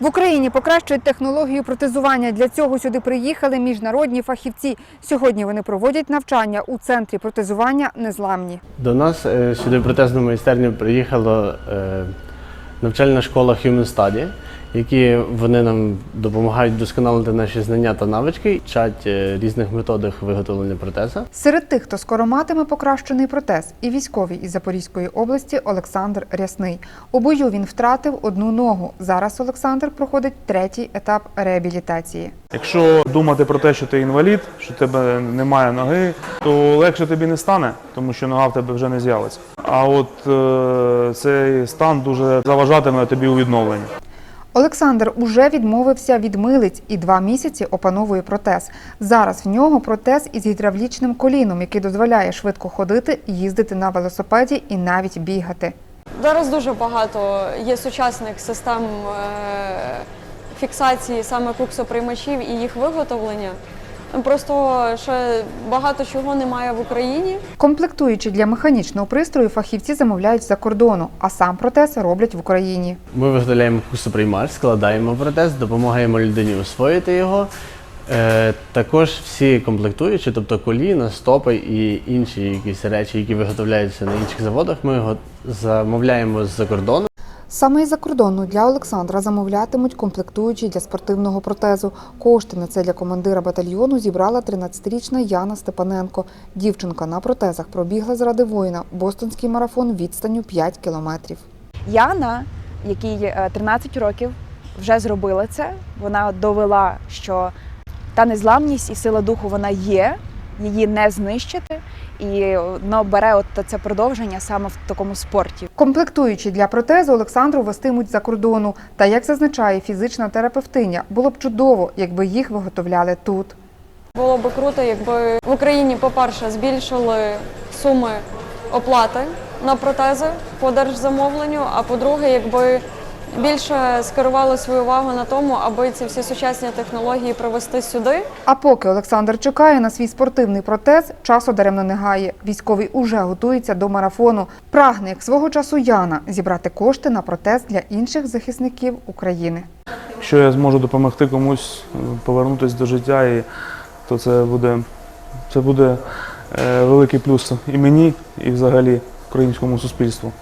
В Україні покращують технологію протезування. Для цього сюди приїхали міжнародні фахівці. Сьогодні вони проводять навчання у центрі протезування незламні. До нас е, сюди протезну майстерню приїхала е, навчальна школа Human Study, які вони нам допомагають вдосконалити наші знання та навички, вчать е, різних методах виготовлення протеза. Серед тих, хто скоро матиме покращений протез, і військовий із Запорізької області Олександр Рясний. У бою він втратив одну ногу. Зараз Олександр проходить третій етап реабілітації. Якщо думати про те, що ти інвалід, що в тебе немає ноги, то легше тобі не стане, тому що нога в тебе вже не з'явиться. А от е, цей стан дуже заважатиме тобі у відновленні. Олександр уже відмовився від милиць і два місяці опановує протез. Зараз в нього протез із гідравлічним коліном, який дозволяє швидко ходити, їздити на велосипеді і навіть бігати. Зараз дуже багато є сучасних систем е, фіксації саме куксоприймачів і їх виготовлення. Просто ще багато чого немає в Україні. Комплектуючи для механічного пристрою, фахівці замовляють з-за кордону, а сам протез роблять в Україні. Ми виготовляємо кусоприймач, складаємо протез, допомагаємо людині освоїти його. Е, також всі комплектуючі, тобто коліна, стопи і інші якісь речі, які виготовляються на інших заводах, ми його замовляємо з-за кордону. Саме із-за кордону для Олександра замовлятимуть комплектуючі для спортивного протезу. Кошти на це для командира батальйону зібрала 13-річна Яна Степаненко. Дівчинка на протезах пробігла заради воїна бостонський марафон відстанню 5 кілометрів. Яна, якій е, 13 років, вже зробила це. Вона довела, що та незламність і сила духу вона є, її не знищити, і воно бере от це продовження саме в такому спорті. Комплектуючі для протезу Олександру вестимуть за кордону. Та як зазначає фізична терапевтиня, було б чудово, якби їх виготовляли тут. Було би круто, якби в Україні, по-перше, збільшили суми оплати на протези по держзамовленню, а по-друге, якби більше скерували свою увагу на тому, аби ці всі сучасні технології привести сюди. А поки Олександр чекає на свій спортивний протез, часу даремно не гає. Військовий уже готується до марафону. Прагне, як свого часу Яна, зібрати кошти на протез для інших захисників України. Якщо я зможу допомогти комусь е, повернутися до життя, і, то це буде, це буде е, великий плюс і мені, і взагалі українському суспільству.